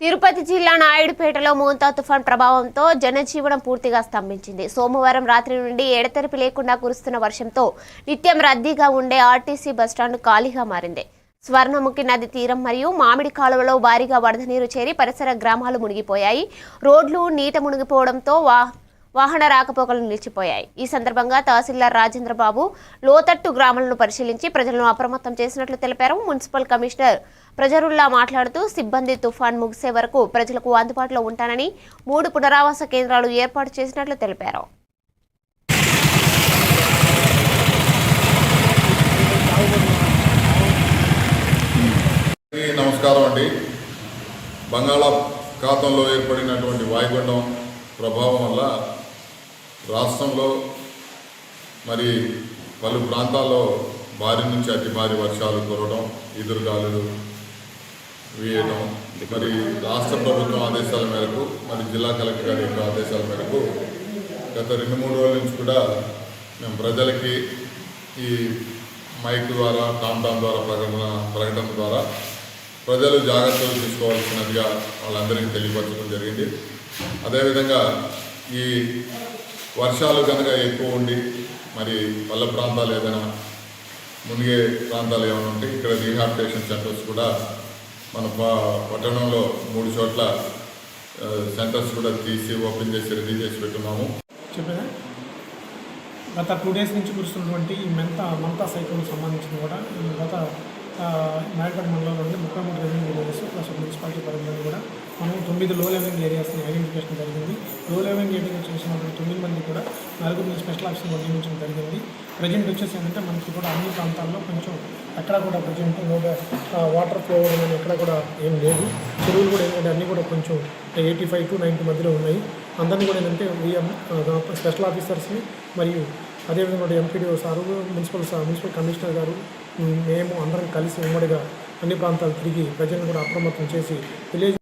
తిరుపతి జిల్లా నాయుడుపేటలో మోంతా తుఫాన్ ప్రభావంతో జనజీవనం పూర్తిగా స్తంభించింది. సోమవారం రాత్రి నుండి ఎడతెరిపి లేకుండా కురుస్తున్న వర్షంతో నిత్యం రద్దీగా ఉండే ఆర్టీసీ బస్టాండ్ ఖాళీగా మారింది. స్వర్ణముఖి నది తీరం మరియు మామిడి కాలువలో భారీగా వరద నీరు చేరి పరిసర గ్రామాలు మునిగిపోయాయి. రోడ్లు నీట మునిగిపోవడంతో వా వాహన రాకపోకలు నిలిచిపోయాయి. ఈ సందర్భంగా తహసీల్దార్ రాజేంద్రబాబు లోతట్టు గ్రామాలను పరిశీలించి ప్రజలను అప్రమత్తం చేసినట్లు తెలిపారు. మున్సిపల్ కమిషనర్ ప్రజరుల్లా మాట్లాడుతూ సిబ్బంది తుఫాన్ ముగిసే వరకు ప్రజలకు అందుబాటులో ఉంటానని మూడు పునరావాస కేంద్రాలు ఏర్పాటు చేసినట్లు తెలిపారు. నమస్కారం అండి. బంగాళాఖాతంలో ఏర్పడినటువంటి వాయుగుండం ప్రభావం వల్ల రాష్ట్రంలో మరి పలు ప్రాంతాల్లో భారీ నుంచి అతి భారీ వర్షాలు కురవడం ఎదురుగాలులు వేయడం మరి రాష్ట్ర ప్రభుత్వం ఆదేశాల మేరకు మరి జిల్లా కలెక్టర్ గారి యొక్క ఆదేశాల మేరకు గత రెండు మూడు రోజుల నుంచి కూడా మేము ప్రజలకి ఈ మైక్ ద్వారా టామ్ టామ్ ద్వారా ప్రకటన ప్రకటన ద్వారా ప్రజలు జాగ్రత్తలు తీసుకోవాల్సినదిగా వాళ్ళందరికీ తెలియపరచడం జరిగింది. అదేవిధంగా ఈ వర్షాలు కనుక ఎక్కువ ఉండి మరి పల్లె ప్రాంతాలు ఏదైనా మునిగే ప్రాంతాలు ఏమైనా ఉంటే ఇక్కడ రీహాబిటేషన్ సెంటర్స్ కూడా మన పట్టణంలో మూడు చోట్ల సెంటర్స్ కూడా తీసి ఓపెన్ చేసి రెడీ చేసి పెట్టున్నాము. చెప్పేదా? గత టూ డేస్ నుంచి కురుస్తున్నటువంటి ఈ మెంత మంతా సైక్లోన్ సంబంధించిన కూడా గత నాయకడ మండలంలోని ముఖ్యమంత్రి రెవెన్యూ ప్లస్ మున్సిపాలిటీ పరిధిలో కూడా తొమ్మిది లో లెవెలింగ్ ఏరియాస్ని ఐడెంటిఫికేషన్ జరిగింది. లో లెవెలింగ్ ఏరియాస్ చేసినటువంటి తొమ్మిది మంది కూడా నలుగురిని స్పెషల్ ఆఫీసర్ నియమించడం జరిగింది. ప్రజెంట్ వచ్చేసి ఏంటంటే మనకి కూడా అన్ని ప్రాంతాల్లో కొంచెం ఎక్కడ కూడా ప్రజెంట్ వాటర్ ఫ్లో అనేది ఎక్కడ కూడా ఏం లేదు. చెరువులు కూడా ఏంటంటే అన్నీ కూడా కొంచెం ఎయిటీ ఫైవ్ టు నైంటీ మధ్యలో ఉన్నాయి. అందరినీ కూడా ఏంటంటే విఎం స్పెషల్ ఆఫీసర్స్ని మరియు అదేవిధంగా MPDO sir municipal sir municipal commissioner గారు మేము అందరం కలిసి ఉమ్మడిగా అన్ని ప్రాంతాలు తిరిగి ప్రజలను కూడా అప్రమత్తం చేసి విలేజ్